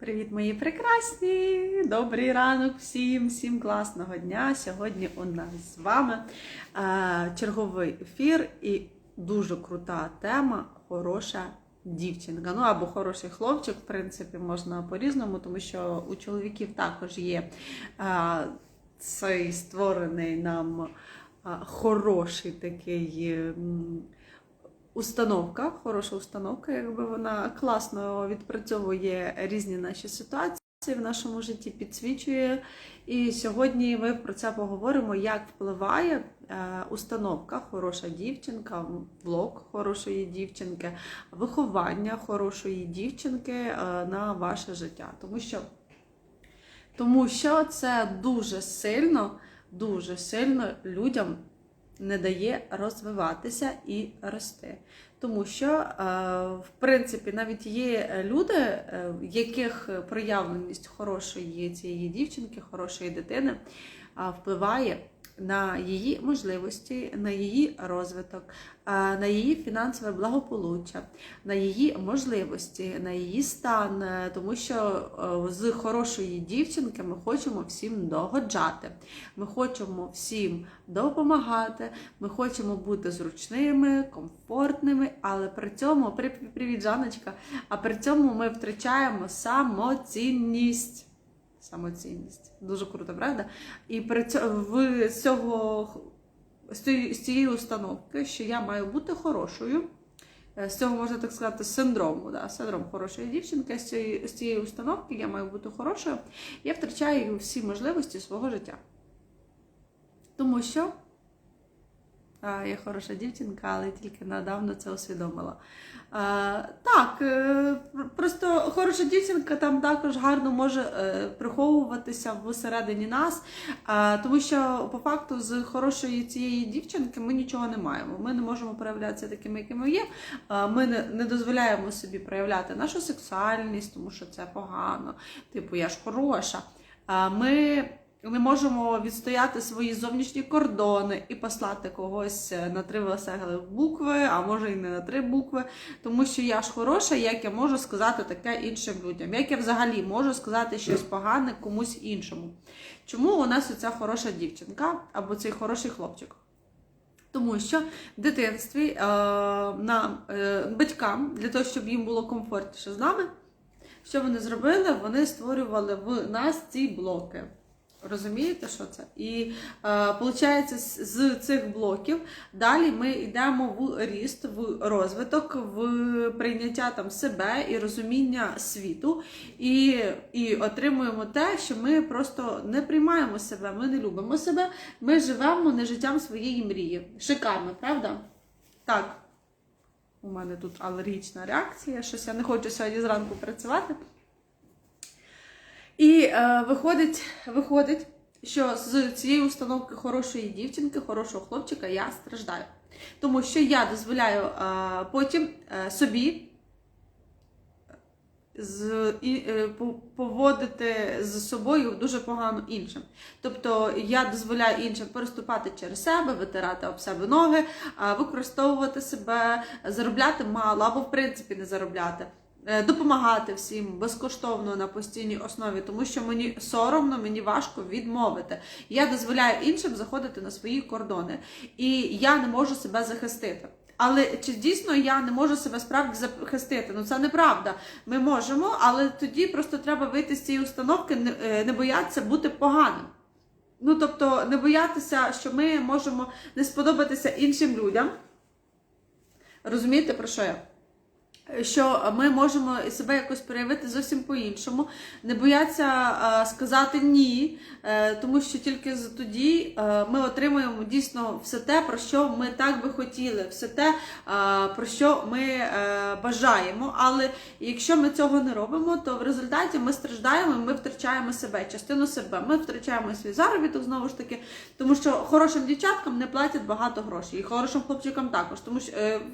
Привіт, мої прекрасні! Добрий ранок всім, всім класного дня. Сьогодні у нас з вами е, черговий ефір і дуже крута тема хороша дівчинка. Ну або хороший хлопчик, в принципі, можна по-різному, тому що у чоловіків також є е, цей створений нам е, хороший такий. Установка, хороша установка, якби вона класно відпрацьовує різні наші ситуації в нашому житті, підсвічує. І сьогодні ми про це поговоримо, як впливає е, установка, хороша дівчинка, влог хорошої дівчинки, виховання хорошої дівчинки е, на ваше життя. Тому що, тому що це дуже сильно, дуже сильно людям не дає розвиватися і рости. Тому що, е, в принципі, навіть є люди, е, яких проявленість хорошої цієї дівчинки, хорошої дитини впливає на її можливості, на її розвиток, на її фінансове благополуччя, на її можливості, на її стан, е, тому що е, з хорошої дівчинки ми хочемо всім догоджати. Ми хочемо всім допомагати, ми хочемо бути зручними, комфортними, але при цьому, при- привіт, Жаночка, а при цьому ми втрачаємо самоцінність. Самоцінність. Дуже круто, правда? І при цьому в цього з цієї, установки, що я маю бути хорошою. е, З цього можна так сказати синдрому, да, синдром хорошої дівчинки. З цієї, з цієї установки я маю бути хорошою. Я втрачаю всі можливості свого життя. Тому що я хороша дівчинка, але тільки недавно це усвідомила. Так, е, просто хороша дівчинка там також гарно може е, приховуватися всередині нас, тому що по факту з хорошої цієї дівчинки ми нічого не маємо. Ми не можемо проявлятися такими, якими є. Ми не, дозволяємо собі проявляти нашу сексуальність, тому що це погано. Типу, я ж хороша. А, Ми можемо відстояти свої зовнішні кордони і послати когось е, на три веселі букви, а може і не на три букви, тому що я ж хороша, як я можу сказати таке іншим людям, як я взагалі можу сказати щось погане комусь іншому. Чому у нас оця хороша дівчинка або цей хороший хлопчик? Тому що в дитинстві е, нам, е, батькам, для того, щоб їм було комфортніше з нами, що вони зробили? Вони створювали в нас ці блоки. Розумієте, що це? І е, виходить, з, з цих блоків далі ми йдемо в ріст, в розвиток, в прийняття там себе і розуміння світу, і, і отримуємо те, що ми просто не приймаємо себе, ми не любимо себе, ми живемо не життям своєї мрії. Шикарно, правда? Так. У мене тут алергічна реакція, щось я не хочу сьогодні зранку працювати. І е, виходить, виходить, що з цієї установки хорошої дівчинки, хорошого хлопчика я страждаю. Тому що я дозволяю е, потім е, собі з, і, е, поводити з собою дуже погано іншим. Тобто я дозволяю іншим переступати через себе, витирати об себе ноги, а, використовувати себе, заробляти мало або в принципі не заробляти. Е, Допомагати всім безкоштовно на постійній основі, тому що мені соромно, мені важко відмовити. Я дозволяю іншим заходити на свої кордони, і я не можу себе захистити. Але чи дійсно я не можу себе справді захистити? Ну це неправда. Ми можемо, але тоді просто треба вийти з цієї установки, е, не боятися бути поганим. Ну тобто, не боятися, що ми можемо не сподобатися іншим людям. Розумієте, про що я? Що ми можемо себе якось проявити зовсім по-іншому, не бояться сказати ні, е, тому що тільки тоді е, ми отримуємо дійсно все те, про що ми так би хотіли, все те, про що ми е, бажаємо. Але якщо ми цього не робимо, то в результаті ми страждаємо, ми втрачаємо себе, частину себе. Ми втрачаємо свій заробіток знову ж таки, тому що хорошим дівчаткам не платять багато грошей, і хорошим хлопчикам також. Тому що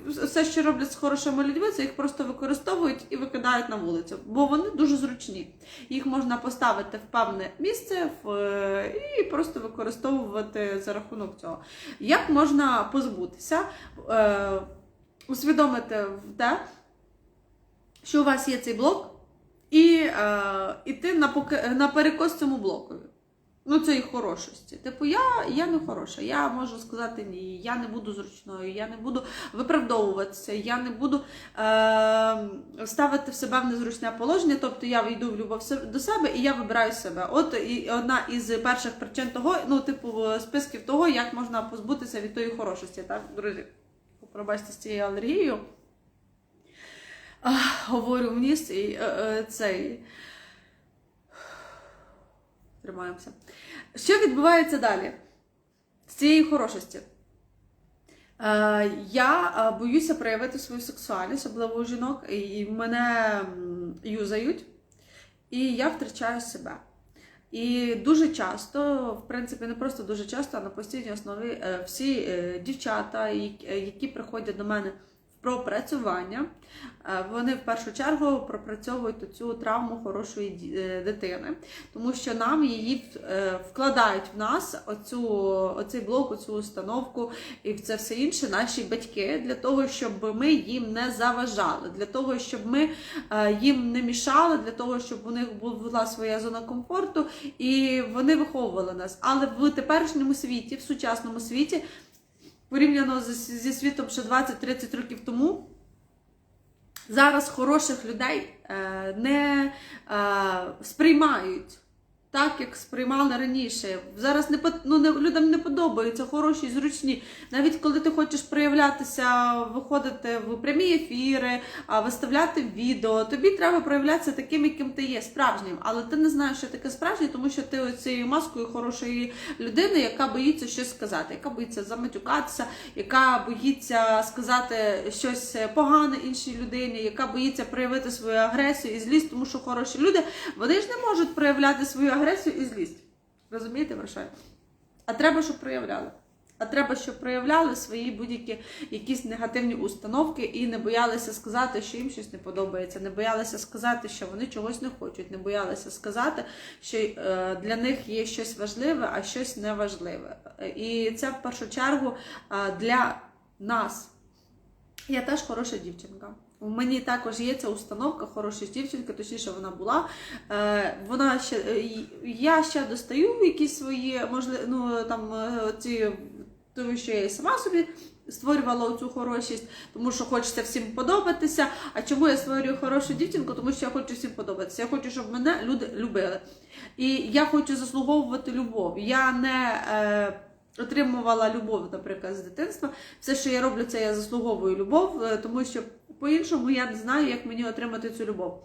все, що роблять з хорошими людьми, це їх просто використовують і викидають на вулицю, бо вони дуже зручні. Їх можна поставити в певне місце е, і просто використовувати за рахунок цього. Як можна позбутися, е, усвідомити в те, що у вас є цей блок, і е, на, поки, на перекос цьому блокові. Ну, цієї хорошості. Типу, я, я не хороша, я можу сказати ні, я не буду зручною, я не буду виправдовуватися, я не буду е, ставити в себе в незручне положення. Тобто я йду в любов до себе і я вибираю себе. От і одна із перших причин того, ну, типу, списків того, як можна позбутися від тої хорошості. Так, друзі, пробачте з цією алергією. Говорю в ніс і е, е, цей. Тримаємося. Що відбувається далі з цієї хорошості? Е, я е, боюся проявити свою сексуальність, особливо у жінок, і мене юзають, і я втрачаю себе. І дуже часто, в принципі, не просто дуже часто, а на постійній основі е, всі дівчата, які- приходять до мене пропрацювання, е, вони в першу чергу пропрацьовують цю травму хорошої е, дитини, тому що нам її е, вкладають в нас оцю, оцей блок, оцю установку і в це все інше наші батьки для того, щоб ми їм не заважали, для того, щоб ми їм не мішали, для того, щоб у них була своя зона комфорту, і вони виховували нас. Але в теперішньому світі, в сучасному світі, порівняно зі світом ще 20-30 років тому. Зараз хороших людей е, не е, сприймають так, як сприймали раніше. Зараз не, ну, не, людям не подобаються хороші, зручні. Навіть коли ти хочеш проявлятися, виходити в прямі ефіри, виставляти відео, тобі треба проявлятися таким, яким ти є, справжнім. Але ти не знаєш, що таке справжнє, тому що ти цією маскою хорошої людини, яка боїться щось сказати, яка боїться заматюкатися, яка боїться сказати щось погане іншій людині, яка боїться проявити свою агресію і злість, тому що хороші люди вони ж не можуть проявляти свою агресію і злість. Розумієте, що? А треба, щоб проявляли. А треба, щоб проявляли свої будь-які якісь негативні установки і не боялися сказати, що їм щось не подобається, не боялися сказати, що вони чогось не хочуть, не боялися сказати, що е, для них є щось важливе, а щось неважливе. І це в першу чергу е, для нас. Я теж хороша дівчинка. У мені також є ця установка хороша дівчинка, точніше вона була. Е, вона ще, е, я ще достаю якісь свої, можливо, ну там е, ці, тому що я і сама собі створювала цю хорошість, тому що хочеться всім подобатися. А чому я створюю хорошу дівчинку? Тому що я хочу всім подобатися. Я хочу, щоб мене люди любили. І я хочу заслуговувати любов. Я не е, отримувала любов, наприклад, з дитинства. Все, що я роблю, це я заслуговую любов, тому що по-іншому я не знаю, як мені отримати цю любов.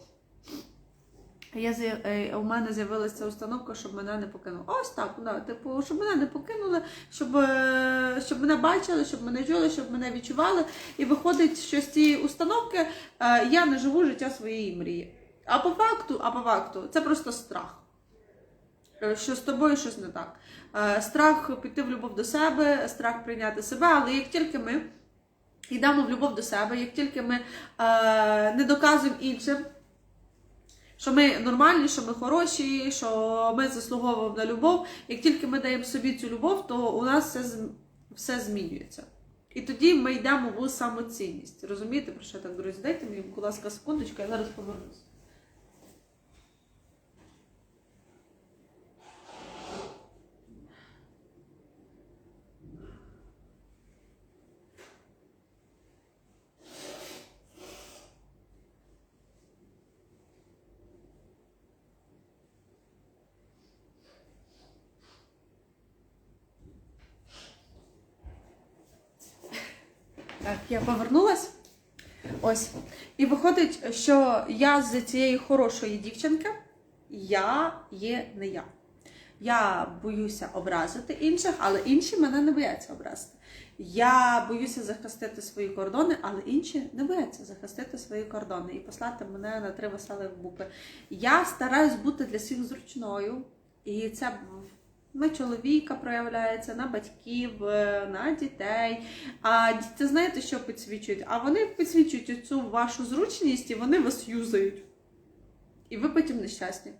Я, е, у мене з'явилася установка, щоб мене не покинули. Ось так, да, типу, щоб мене не покинули, щоб, е, щоб мене бачили, щоб мене чули, щоб мене відчували. І виходить, що з цієї установки е, я не живу життя своєї мрії. А по факту, а по факту, це просто страх. Що з тобою щось не так. Страх піти в любов до себе, страх прийняти себе, але як тільки ми йдемо в любов до себе, як тільки ми е, не доказуємо іншим, що ми нормальні, що ми хороші, що ми заслуговуємо на любов. Як тільки ми даємо собі цю любов, то у нас все, все змінюється. І тоді ми йдемо в самоцінність. Розумієте, про що я так, друзі? Дайте мені, будь ласка, секундочку, я зараз повернусь. Так, я повернулась. Ось. І виходить, що я з цієї хорошої дівчинки, я є не я. Я боюся образити інших, але інші мене не бояться образити. Я боюся захистити свої кордони, але інші не бояться захистити свої кордони і послати мене на три веселих букви. Я стараюсь бути для всіх зручною, і це на чоловіка проявляється, на батьків, е, на дітей. А діти знаєте, що підсвічують? А вони підсвічують цю вашу зручність і вони вас юзають. І ви потім нещасні.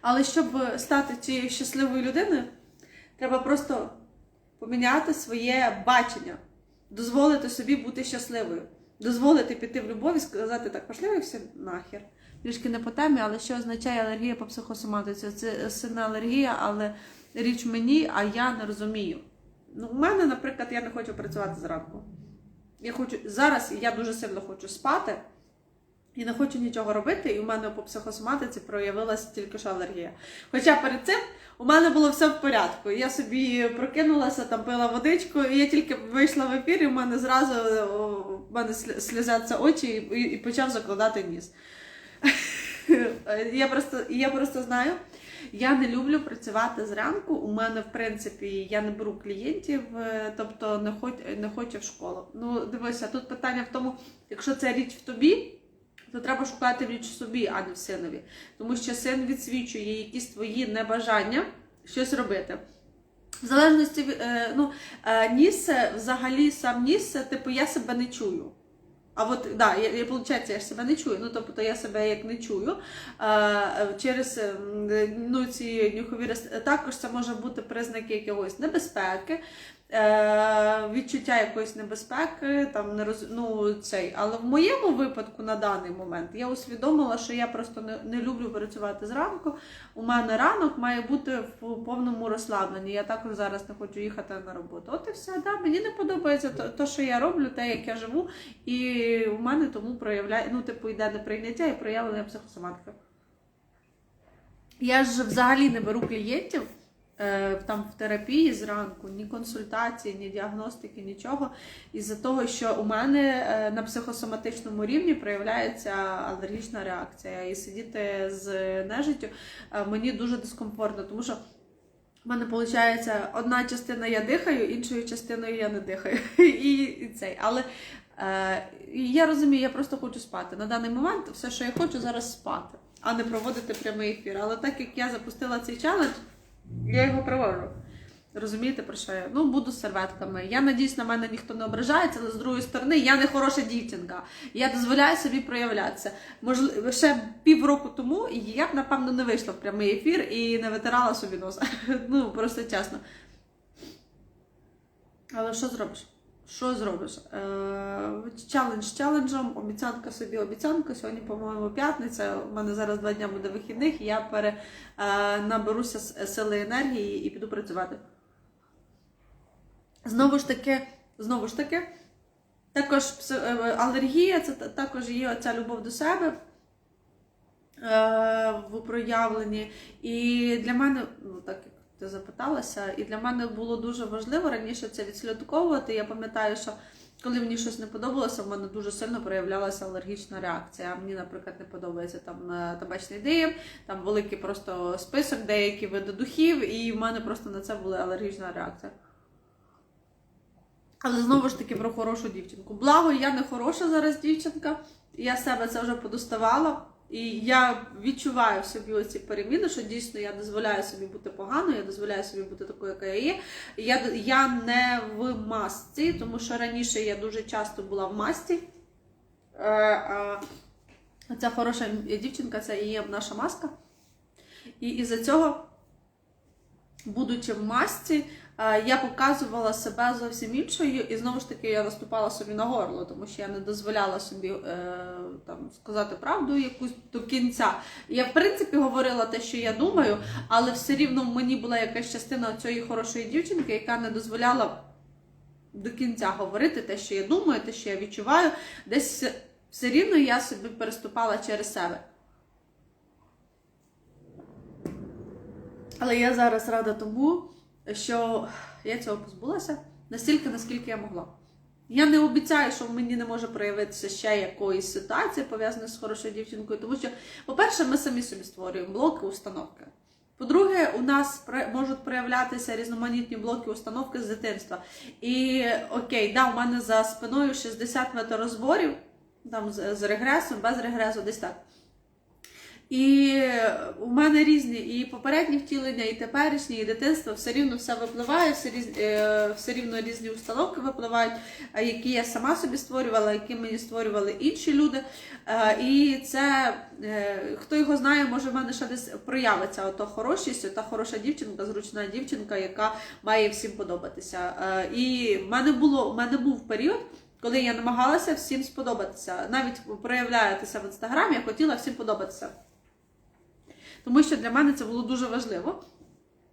Але щоб стати цією щасливою людиною, треба просто поміняти своє бачення, дозволити собі бути щасливою, дозволити піти в любов і сказати так, пошли ви всі нахер. Трішки не по темі, але що означає алергія по психосоматиці? Це сильна алергія, але річ мені, а я не розумію. Ну, у мене, наприклад, я не хочу працювати зранку. Я хочу зараз я дуже сильно хочу спати і не хочу нічого робити, і у мене по психосоматиці проявилася тільки що алергія. Хоча перед цим у мене було все в порядку. Я собі прокинулася, там пила водичку, і я тільки вийшла в ефір, і в мене зразу в мене слі- слізяться очі і, і почав закладати ніс. Я просто, я просто знаю, я не люблю працювати зранку. У мене, в принципі, я не беру клієнтів, е, тобто не, хоч, не хочу в школу. Ну, дивися, тут питання в тому, якщо це річ в тобі, то треба шукати річ в собі, а не в синові. Тому що син відсвічує якісь твої небажання щось робити. В залежності е, ну, е, ніс, взагалі сам ніс, типу, я себе не чую. А от да, я, я, виходить, я ж себе не чую. Ну тобто я себе як не чую. А, через ну, ці нюхові також це може бути признаки якогось небезпеки, відчуття якоїсь небезпеки, там не роз... ну, цей. Але в моєму випадку на даний момент я усвідомила, що я просто не, не люблю працювати зранку. У мене ранок має бути в повному розслабленні. Я також зараз не хочу їхати на роботу. От і все, да, мені не подобається то, то, що я роблю, те, як я живу, і у мене тому проявляє, ну, типу, йде неприйняття і проявлення психосоматики. Я ж взагалі не беру клієнтів е, там в терапії зранку, ні консультації, ні діагностики, нічого. Із-за того, що у мене е, на психосоматичному рівні проявляється алергічна реакція. І сидіти з нежиттю е, мені дуже дискомфортно, тому що. У мене виходить, одна частина я дихаю, іншою частиною я не дихаю. І, і цей. Але е, я розумію, я просто хочу спати. На даний момент все, що я хочу, зараз спати, а не проводити прямий ефір. Але так як я запустила цей челендж, я його провожу. Розумієте, про що я? Ну, буду з серветками. Я надіюсь, на мене ніхто не ображається, але з другої сторони, я не хороша дівчинка. Я дозволяю собі проявлятися. Можливо, ще півроку тому я б, напевно, не вийшла в прямий ефір і не витирала собі носа. Ну, просто чесно. Але що зробиш? Що зробиш? Е, челендж челенджем, обіцянка собі обіцянка. Сьогодні, по-моєму, п'ятниця. У мене зараз два дня буде вихідних, і я пере, е, наберуся сили енергії і піду працювати. Знову ж таки, знову ж таки, також е, алергія це також є ця любов до себе в проявленні. І для мене, ну так ти запиталася, і для мене було дуже важливо раніше це відслідковувати. Я пам'ятаю, що коли мені щось не подобалося, в мене дуже сильно проявлялася алергічна реакція. Мені, наприклад, не подобається там е, табачний дим, там великий просто список, деякі види духів, і в мене просто на це була алергічна реакція. Але знову ж таки про хорошу дівчинку. Благо, я не хороша зараз дівчинка, я себе це вже подоставала. І я відчуваю в собі оці переміни, що дійсно я дозволяю собі бути поганою, я дозволяю собі бути такою, яка я є. Я, я не в масці, тому що раніше я дуже часто була в масці. Е, Ця хороша дівчинка це і є наша маска. І із-за цього, будучи в масці, я показувала себе зовсім іншою, і знову ж таки я наступала собі на горло, тому що я не дозволяла собі е, там, сказати правду якусь до кінця. Я, в принципі, говорила те, що я думаю, але все рівно мені була якась частина цієї хорошої дівчинки, яка не дозволяла до кінця говорити те, що я думаю, те, що я відчуваю. Десь все рівно я собі переступала через себе. Але я зараз рада тому, що я цього позбулася настільки, наскільки я могла. Я не обіцяю, що в мені не може проявитися ще якоїсь ситуації, пов'язаної з хорошою дівчинкою, тому що, по-перше, ми самі собі створюємо блоки, установки. По-друге, у нас можуть проявлятися різноманітні блоки установки з дитинства. І окей, да, у мене за спиною 60 метарозборів, там з, з регресом, без регресу, десь так. І у мене різні і попередні втілення, і теперішні, і дитинство все рівно все випливає, все, різ, е, все рівно різні установки випливають, е, які я сама собі створювала, які мені створювали інші люди. Е, І це хто його знає, може в мене ще десь проявиться ото хорошість, та хороша дівчинка, зручна дівчинка, яка має всім подобатися. І в мене було в мене був період. Коли я намагалася всім сподобатися, навіть проявляєтеся в інстаграмі, я хотіла всім подобатися. Тому що для мене це було дуже важливо.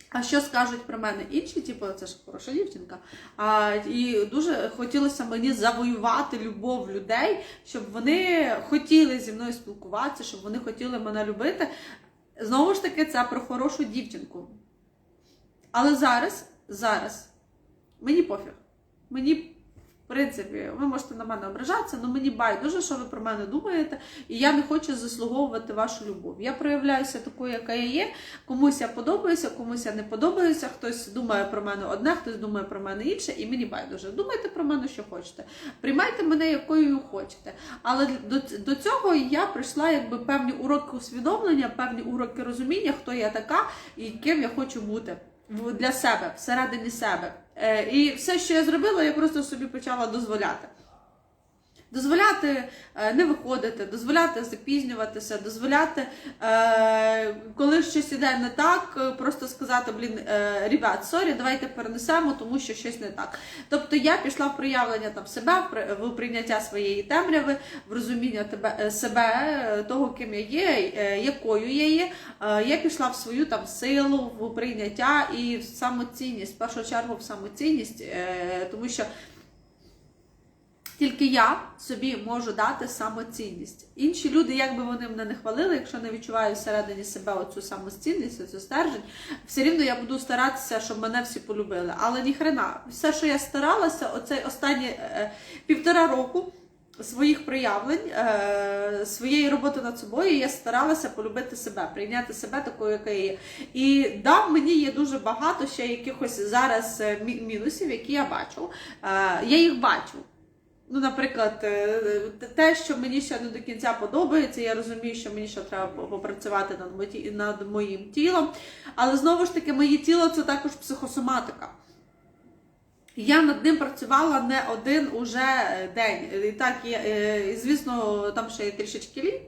А що скажуть про мене інші? Типу, це ж хороша дівчинка. А, і дуже хотілося мені завоювати любов людей, щоб вони хотіли зі мною спілкуватися, щоб вони хотіли мене любити. Знову ж таки, це про хорошу дівчинку. Але зараз, зараз, мені пофіг. Мені в принципі, ви можете на мене ображатися, але мені байдуже, що ви про мене думаєте, і я не хочу заслуговувати вашу любов. Я проявляюся такою, яка я є. Комусь я подобаюся, комусь я не подобаюся. Хтось думає про мене одне, хтось думає про мене інше, і мені байдуже. Думайте про мене, що хочете. Приймайте мене, якою хочете. Але до, до цього я прийшла якби певні уроки усвідомлення, певні уроки розуміння, хто я така і ким я хочу бути для себе, всередині себе. Е, І все, що я зробила, я просто собі почала дозволяти. Дозволяти е, не виходити, дозволяти запізнюватися, дозволяти, е, коли щось іде не так, е, просто сказати, блін, ребят, сорі, давайте перенесемо, тому що щось не так. Тобто я пішла в проявлення там себе, в при- в прийняття своєї темряви, в розуміння тебе, себе, того, ким я є, якою я є. Я пішла в свою там силу, в прийняття і в самоцінність, в першу чергу в самоцінність, тому що. Тільки я собі можу дати самоцінність. Інші люди, як би вони мене не хвалили, якщо не відчуваю всередині себе оцю самоцінність, оцю стержень, все рівно я буду старатися, щоб мене всі полюбили. Але ніхрена, все, що я старалася, оцей останні е, півтора року своїх проявлень, е, своєї роботи над собою, я старалася полюбити себе, прийняти себе такою, яка є. І да, мені є дуже багато ще якихось зараз е, мінусів, які я бачу. Е, я їх бачу. Ну, наприклад, е, те, що мені ще не до кінця подобається, я розумію, що мені ще треба попрацювати над, над моїм тілом. Але знову ж таки, моє тіло це також психосоматика. Я над ним працювала не один уже день. І так, е, і, звісно, там ще є трішечки літ.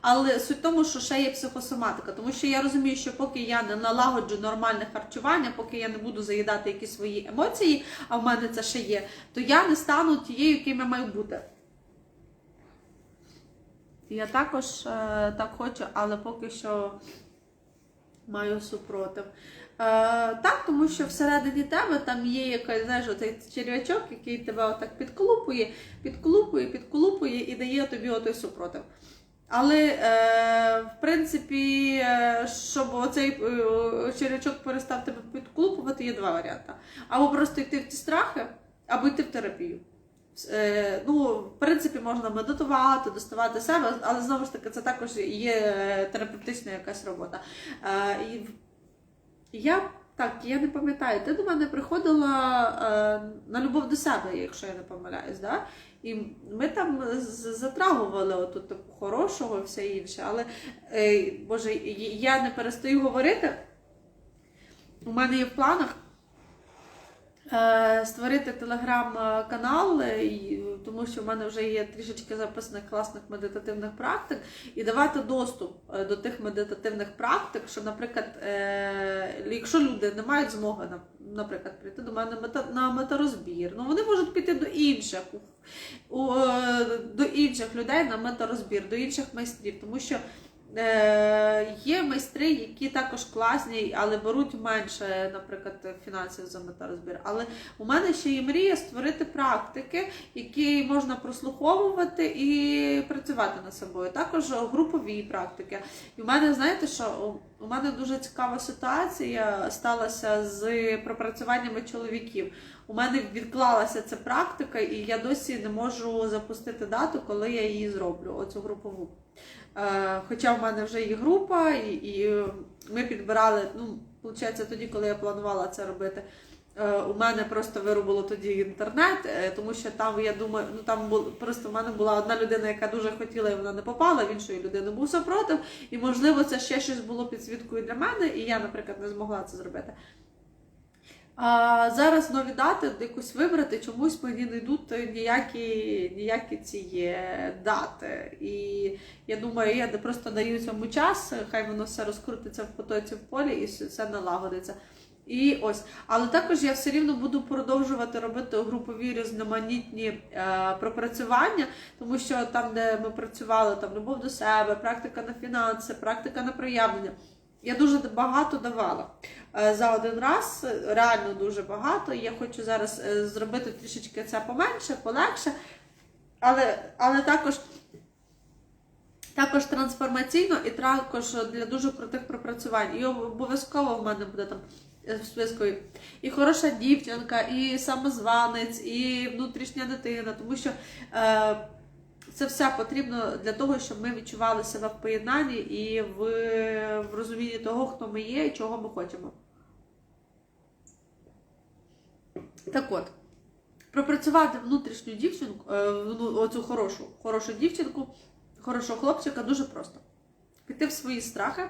Але суть в тому, що ще є психосоматика, тому що я розумію, що поки я не налагоджу нормальне харчування, поки я не буду заїдати якісь свої емоції, а в мене це ще є, то я не стану тією, яким я маю бути. Я також е, так хочу, але поки що маю супротив. Е, так, тому що всередині тебе там є якийсь, знаєш, оцей черв'ячок, який тебе отак підколупує, підколупує, підколупує і дає тобі отой супротив. Але, е, в принципі, е, щоб оцей е, черв'ячок перестав тебе підколупувати, є два варіанти. Або просто йти в ті страхи, або йти в терапію. Е, ну, в принципі, можна медитувати, доставати себе, але знову ж таки, це також є терапевтична якась робота. Е, і я так, я не пам'ятаю, ти до мене приходила е, на любов до себе, якщо я не помиляюсь, да? І ми там затрагували оту таку хорошого і все інше. Але е, Боже, я не перестаю говорити. У мене є в планах створити телеграм-канал, е, тому що в мене вже є трішечки записаних класних медитативних практик, і давати доступ е, до тих медитативних практик, що, наприклад, е, якщо люди не мають змоги, наприклад, прийти до мене на метарозбір, ну вони можуть піти до інших. е, До інших людей на метарозбір, до інших майстрів, тому що Е, є майстри, які також класні, але беруть менше, наприклад, фінансів за метарозбір. Але у мене ще є мрія створити практики, які можна прослуховувати і працювати над собою. Також групові практики. І у мене, знаєте, що у мене дуже цікава ситуація сталася з пропрацюваннями чоловіків. У мене відклалася ця практика, і я досі не можу запустити дату, коли я її зроблю, оцю групову. Е, Хоча в мене вже є група, і, і ми підбирали, ну, виходить, тоді, коли я планувала це робити. е, У мене просто виробило тоді інтернет, е, тому що там я думаю, ну там бул, просто в мене була одна людина, яка дуже хотіла, і вона не попала, в іншої людини був супротив. І можливо, це ще щось було підсвіткою для мене, і я, наприклад, не змогла це зробити. А зараз нові дати якусь вибрати, чомусь мені не йдуть ніякі, ніякі ці дати. І я думаю, я просто даю цьому час, хай воно все розкрутиться в потоці в полі і все налагодиться. І ось, але також я все рівно буду продовжувати робити групові різноманітні е, пропрацювання, тому що там, де ми працювали, там любов до себе, практика на фінанси, практика на проявлення. Я дуже багато давала е, за один раз, реально дуже багато. Я хочу зараз е, зробити трішечки це поменше, полегше, але, але також. Також трансформаційно і також для дуже крутих пропрацювань. І обов'язково в мене буде там е, в списку і хороша дівчинка, і самозванець, і внутрішня дитина, тому що е, це все потрібно для того, щоб ми відчували себе в поєднанні і в, в розумінні того, хто ми є і чого ми хочемо. Так от, пропрацювати внутрішню дівчинку, е, оцю хорошу, хорошу дівчинку, хорошого хлопчика дуже просто. Піти в свої страхи,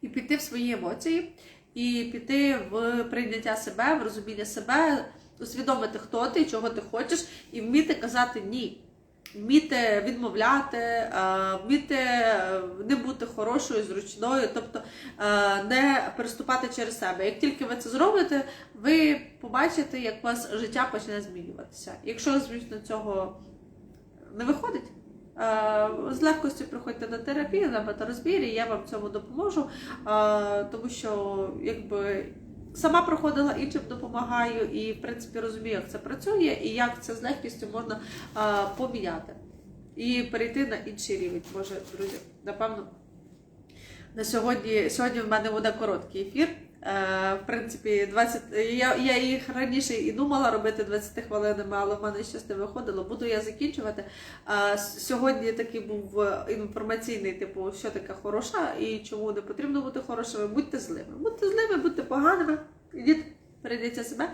і піти в свої емоції, і піти в прийняття себе, в розуміння себе, усвідомити, хто ти, чого ти хочеш, і вміти казати ні. Вміти відмовляти, е, вміти е, не бути хорошою, зручною, тобто е, не переступати через себе. Як тільки ви це зробите, ви побачите, як у вас життя почне змінюватися. Якщо, звісно, цього не виходить, з легкістю приходьте на терапію, на метарозбірі, я вам цьому допоможу, тому що якби. Сама проходила іншим допомагаю і, в принципі, розумію, як це працює і як це з легкістю можна а, поміняти і перейти на інший рівень. Може, друзі, напевно, на сьогодні, сьогодні в мене буде короткий ефір. Е, в принципі, 20, я, я їх раніше і думала робити 20 хвилинами, але в мене щось не виходило. Буду я закінчувати. Е, сьогодні такий був інформаційний, типу, що таке хороша і чому не потрібно бути хорошими. Будьте злими. Будьте злими, будьте поганими. Ідіть, перейдіть себе.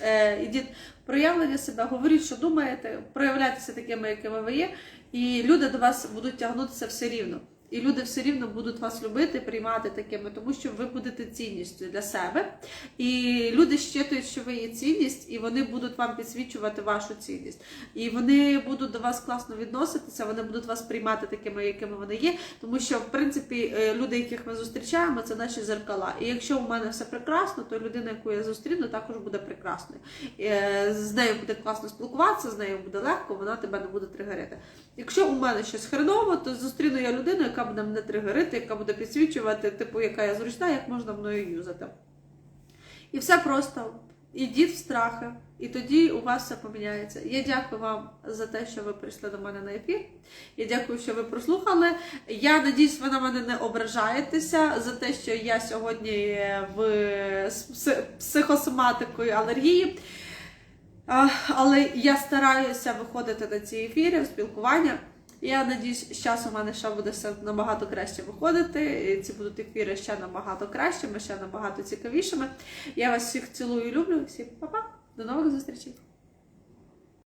Е, ідіть проявлення себе, говоріть, що думаєте, проявляйтеся такими, якими ви є, і люди до вас будуть тягнутися все рівно. І люди все рівно будуть вас любити, приймати такими, тому що ви будете цінністю для себе. І люди щитують, що ви є цінність, і вони будуть вам підсвічувати вашу цінність. І вони будуть до вас класно відноситися, вони будуть вас приймати такими, якими вони є. Тому що, в принципі, е, люди, яких ми зустрічаємо, це наші зеркала. І якщо у мене все прекрасно, то людина, яку я зустріну, також буде прекрасною. Е, З нею буде класно спілкуватися, з нею буде легко, вона тебе не буде тригерити. Якщо у мене щось хреново, то зустріну я людину, яка буде мене тригерити, яка буде підсвічувати, типу, яка я зручна, як можна мною юзати. І все просто. Ідіть в страхи, і тоді у вас все поміняється. Я дякую вам за те, що ви прийшли до мене на ефір. Я дякую, що ви прослухали. Я надіюсь, ви на мене не ображаєтеся за те, що я сьогодні в з психосоматикою алергії. Але я стараюся виходити на ці ефіри в спілкування. Я надіюсь, з часом у мене ще буде все набагато краще виходити. Ці будуть ефіри ще набагато кращими, ще набагато цікавішими. Я вас всіх цілую люблю. Всім па-па, до нових зустрічей!